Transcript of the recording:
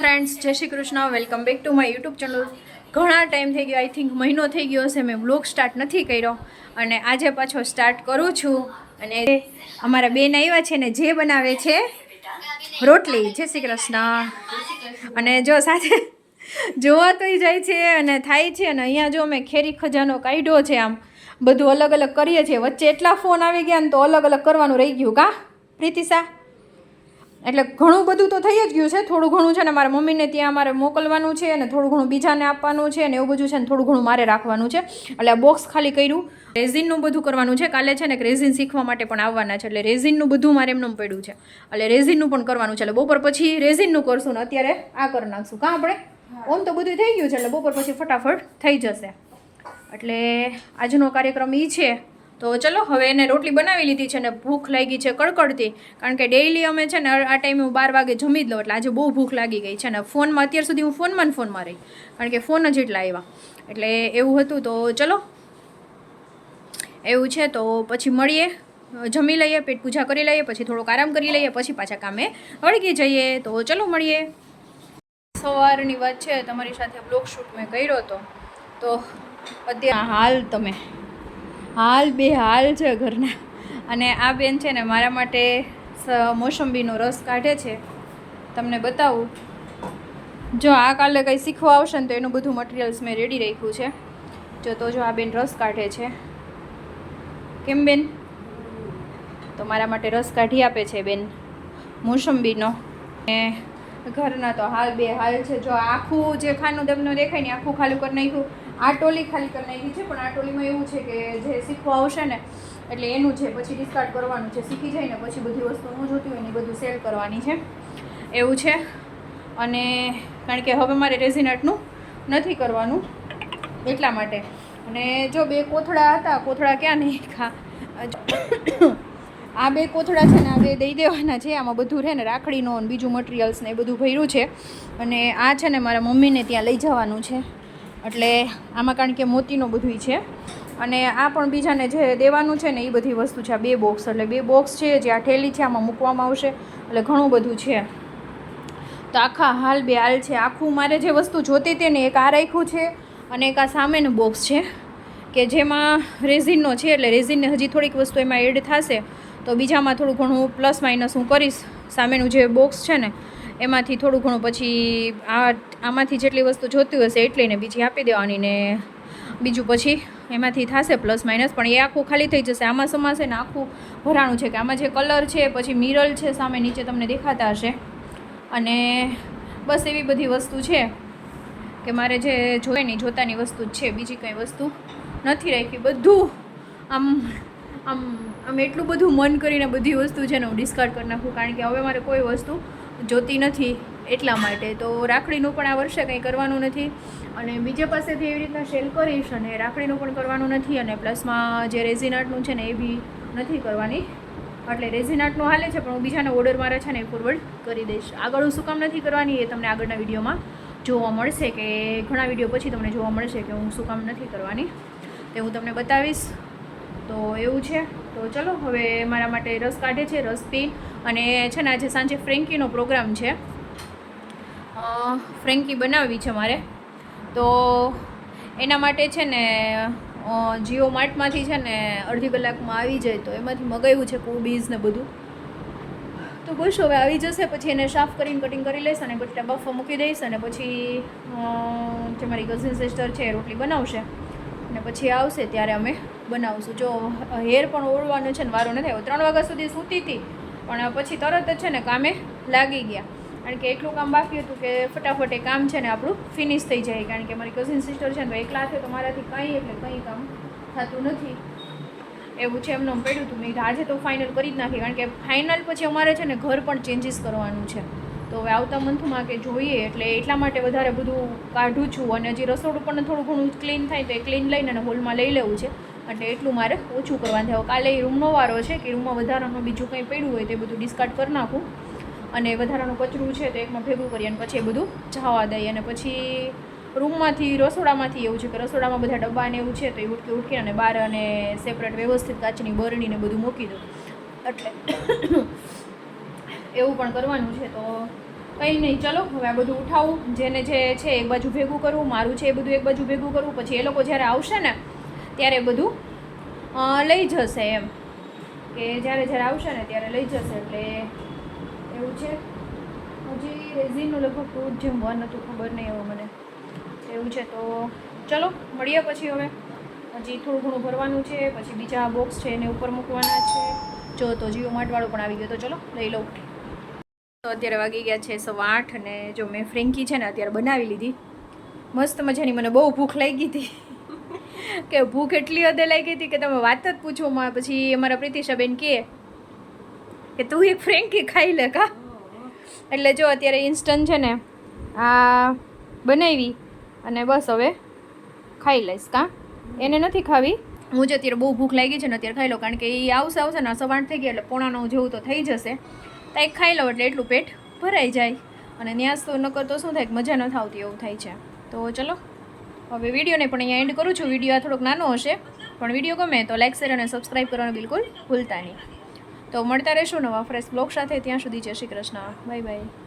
Friends જય Shri Krishna welcome back to my YouTube channel ઘણા time થઈ ગયો આઈ થિંક મહિનો થઈ ગયો હશે, મેં બ્લોગ સ્ટાર્ટ નથી કર્યો. અને આજે પાછો સ્ટાર્ટ કરું છું. અને અમારા બેન આવ્યા છે ને, જે બનાવે છે, રોટલી. જય શ્રી કૃષ્ણ. અને જો સાથે જોવા તોય જાય છે અને થાય છે અને અહીંયા જો મેં ખેરી ખજાનો કાઢ્યો છે આમ, બધું અલગ અલગ કરીએ છીએ. વચ્ચે એટલા ફોન આવી ગયા ને તો અલગ અલગ કરવાનું રહી ગયું, કા? પ્રીતિસા એટલે ઘણું બધું તો થઈ જ ગયું છે. થોડું ઘણું છે ને મારા મમ્મીને ત્યાં મારે મોકલવાનું છે અને થોડું ઘણું બીજાને આપવાનું છે અને એવું બધું છે ને થોડું ઘણું મારે રાખવાનું છે. એટલે આ બોક્સ ખાલી કર્યું. રેઝિનનું બધું કરવાનું છે. કાલે છે ને કે રેઝિન શીખવા માટે પણ આવવાના છે. એટલે રેઝિનનું બધું મારે એમનું પડ્યું છે. એટલે રેઝિનનું પણ કરવાનું છે. એટલે બપોર પછી રેઝિનનું કરશું ને અત્યારે આ કરી નાખશું. કાં આપણે? ઓમ તો બધું થઈ ગયું છે. એટલે બપોર પછી ફટાફટ થઈ જશે. એટલે આજનો કાર્યક્રમ એ છે. તો ચલો, હવે એને રોટલી બનાવી લીધી છે ને ભૂખ લાગી છે કડકડતી. કારણ કે ડેઈલી અમે છે ને, આ ટાઈમે હું બાર વાગે જમી જ લઉં એટલે આજે બહુ ભૂખ લાગી ગઈ છે ને. ફોનમાં, અત્યાર સુધી હું ફોનમાં ને ફોનમાં રહી. કારણ કે ફોન જ એટલા આવ્યા. એટલે એવું હતું તો ચલો. એવું છે તો પછી મળીએ, જમી લઈએ, પેટ પૂજા કરી લઈએ, પછી થોડોક આરામ કરી લઈએ, પછી પાછા કામે વળગી જઈએ. તો ચલો મળીએ. સવારની વાત છે, તમારી સાથે બ્લોગ શૂટ મેં કર્યો હતો. તો અત્યારે હાલ તમે. હાલ બે હાલ છે ઘરના. અને આ બેન છે ને મારા માટે મોસંબીનો રસ કાઢે છે. તમને બતાવું. જો આ કાલે કંઈ શીખવા આવશે ને તો એનું બધું મટીરિયલ્સ મેં રેડી રાખ્યું છે. જો તો જો આ બેન રસ કાઢે છે. કેમ બેન? તો મારા માટે રસ કાઢી આપે છે બેન મોસંબીનો. ને ઘરના તો હાલ બે હાલ છે. જો આખું જે ખાનું તમને દેખાય ને આખું ખાલી કરી નાખ્યું. આ ટોલી ખાલી કરી નાખી છે, પણ આ ટોલીમાં એવું છે કે જે શીખવા આવશે ને, એટલે એનું છે પછી ડિસ્કાર્ડ કરવાનું છે, શીખી જાય ને પછી બધી વસ્તુ ન જોતી હોય ને બધું સેલ કરવાની છે. એવું છે. અને કારણ કે હવે મારે રેઝિનટનું નથી કરવાનું એટલા માટે. અને જો બે કોથળા હતા, કોથળા ક્યાં નહીં ખા આ બે કોથળા છે ને આ દઈ દેવાના છે, આમાં બધું રહે ને રાખડીનો બીજું મટીરિયલ્સ ને એ બધું ભર્યું છે. અને આ છે ને મારા મમ્મીને ત્યાં લઈ જવાનું છે. એટલે આમાં કારણ કે મોતીનું બધું છે. અને આ પણ બીજાને જે દેવાનું છે ને એ બધી વસ્તુ છે, આ બે બોક્સ એટલે બે બોક્સ છે જે આ ઠેલી છે, આમાં મૂકવામાં આવશે, એટલે ઘણું બધું છે. તો આખા હાલ બે હાલ છે. આખું મારે જે વસ્તુ જોતી હતી ને એક આ રાખ્યું છે અને એક આ સામેનું બોક્સ છે, કે જેમાં રેઝિનનો છે, એટલે રેઝિનને હજી થોડીક વસ્તુ એમાં એડ થશે, તો બીજામાં થોડું ઘણું પ્લસ માઇનસ હું કરીશ. સામેનું જે બોક્સ છે ને એમાંથી થોડું ઘણું પછી આ આમાંથી જેટલી વસ્તુ જોતી હશે એટલી ને બીજી આપી દેવાની ને બીજું પછી એમાંથી થશે પ્લસ માઇનસ. પણ એ આખું ખાલી થઈ જશે. આમાં સમાશે ને આખું ભરાણું છે કે આમાં જે કલર છે, પછી મિરલ છે સામે નીચે તમને દેખાતા હશે. અને બસ એવી બધી વસ્તુ છે કે મારે જે જોઈએ ની જોતાની વસ્તુ જ છે. બીજી કંઈ વસ્તુ નથી રાખી. બધું આમ આમ આમ એટલું બધું મન કરીને બધી વસ્તુ છે ને હું ડિસ્કાર્ડ કરી નાખું. કારણ કે હવે મારે કોઈ વસ્તુ જોતી નથી એટલા માટે. તો રાખડીનું પણ આ વર્ષે કંઈ કરવાનું નથી. અને બીજા પાસેથી એવી રીતના સેલ કરીશ અને રાખડીનું પણ કરવાનું નથી અને પ્લસમાં જે રેઝિનાટનું છે ને એ બી નથી કરવાની. એટલે રેઝિનાટનું હાલે છે, પણ હું બીજાના ઓર્ડર મારા છે ને એ ફોરવર્ડ કરી દઈશ. આગળ હું શું કામ નથી કરવાની એ તમને આગળના વિડીયોમાં જોવા મળશે કે ઘણા વીડિયો પછી તમને જોવા મળશે કે હું શું કામ નથી કરવાની. તે હું તમને બતાવીશ. તો એવું છે. તો ચલો, હવે મારા માટે રસ કાઢે છે, રસ પી. અને છે ને, આજે સાંજે ફ્રેન્કીનો પ્રોગ્રામ છે. ફ્રેન્કી બનાવવી છે મારે. તો એના માટે છે ને જીઓ માર્ટમાંથી છે ને, અડધી કલાકમાં આવી જાય તો એમાંથી મગાવ્યું છે કોબીઝ ને બધું. તો બસ હવે આવી જશે, પછી એને સાફ કરીને કટિંગ કરી લઈશ અને પછી બફો મૂકી દઈશ અને પછી જે મારી કઝિન સિસ્ટર છે એ રોટલી બનાવશે. અને પછી આવશે ત્યારે અમે બનાવશું. જો હેર પણ ઓળવાનો છે ને વારો નથી આવ્યો. ત્રણ વાગ્યા સુધી સૂતી હતી, પણ પછી તરત જ છે ને કામે લાગી ગયા. કારણ કે એટલું કામ બાકી હતું કે ફટાફટ એ કામ છે ને આપણું ફિનિશ થઈ જાય. કારણ કે મારી કઝિન સિસ્ટર છે ને તો એકલા છે, તો મારાથી કંઈ એટલે કંઈ કામ થતું નથી. એવું છે એમનું પડ્યું હતું. મેં આજે તો ફાઇનલ કરી જ નાખી કારણ કે ફાઇનલ પછી અમારે છે ને ઘર પણ ચેન્જીસ કરવાનું છે. તો હવે આવતા મંથમાં કે જોઈએ, એટલે એટલા માટે વધારે બધું કાઢું છું. અને હજી રસોડું પણ થોડું ઘણું ક્લીન થાય તો એ ક્લીન લઈને અને હોલમાં લઈ લેવું છે. એટલે એટલું મારે ઓછું કરવાનું થાય કાલે રૂમનો વારો છે કે રૂમમાં વધારાનું બીજું કંઈ પડ્યું હોય તે બધું ડિસ્કાર્ડ કરી નાખું. અને વધારાનું કચરું છે તો એકમાં ભેગું કરી અને પછી એ બધું જવા દઈએ અને પછી રૂમમાંથી રસોડામાંથી એવું છે કે રસોડામાં બધા ડબ્બા ને એવું છે તો એ ઉટકી ઉટકી અને બહાર અને સેપરેટ વ્યવસ્થિત કાચની બરણીને બધું મૂકી દઉં. એટલે એવું પણ કરવાનું છે, તો કંઈ નહીં. ચલો, હવે આ બધું ઉઠાવું. જેને જે છે એક બાજુ ભેગું કરવું, મારું છે એ બધું એક બાજુ ભેગું કરવું. પછી એ લોકો જ્યારે આવશે ને, ત્યારે બધું લઈ જશે એમ. કે જ્યારે જ્યારે આવશે ને, ત્યારે લઈ જશે. એટલે એવું છે. હજી રેઝિનનું લગભગ ફ્રૂટ જેમ વન હતું, ખબર નહીં એવું મને. એવું છે, તો ચલો, મળીએ પછી હવે. હજી થોડું ઘણું ભરવાનું છે, પછી બીજા બોક્સ છે એને ઉપર મૂકવાના છે. જો તો જીઓ માર્ટવાળું પણ આવી ગયો, તો ચલો, લઈ લઉં. અત્યારે વાગી ગયા છે સવા આઠ અને જો મેં ફ્રેન્કી છે ને અત્યારે બનાવી લીધી. મસ્ત મજાની, મને બહુ ભૂખ લાગી હતી. કે ભૂખ એટલી હદે લાગી હતી કે તમે વાત જ પૂછો પછી અમારા પ્રીતિશાબેન કહે કે તું એક ફ્રેન્કી ખાઈ લે કા? એટલે જો અત્યારે ઇન્સ્ટન્ટ છે ને, આ બનાવી અને બસ હવે ખાઈ લઈશ કા? એને નથી ખાવી? હું જ અત્યારે બહુ ભૂખ લાગી છે ને અત્યારે ખાઈ લો કારણ કે એ આવશે આવશે ને સવાર થઈ ગયા એટલે પોણા જેવું તો થઈ જશે. તો ખાઈ લો એટલે એટલું પેટ ભરાઈ જાય. અને ન્યાસ તો નકર તો શું થાય મજા ન આવતી એવું થાય છે. તો ચલો, હવે વિડીયોને પણ અહીંયા એન્ડ કરું છું. વીડિયો આ થોડોક નાનો હશે, પણ વીડિયો ગમે તો લાઈક શેર અને સબસ્ક્રાઈબ કરવાનું બિલકુલ ભૂલતા નહીં. તો મળતા રહેશું નવા ફ્રેશ બ્લોગ સાથે. ત્યાં સુધી જય શ્રી કૃષ્ણ. Bye bye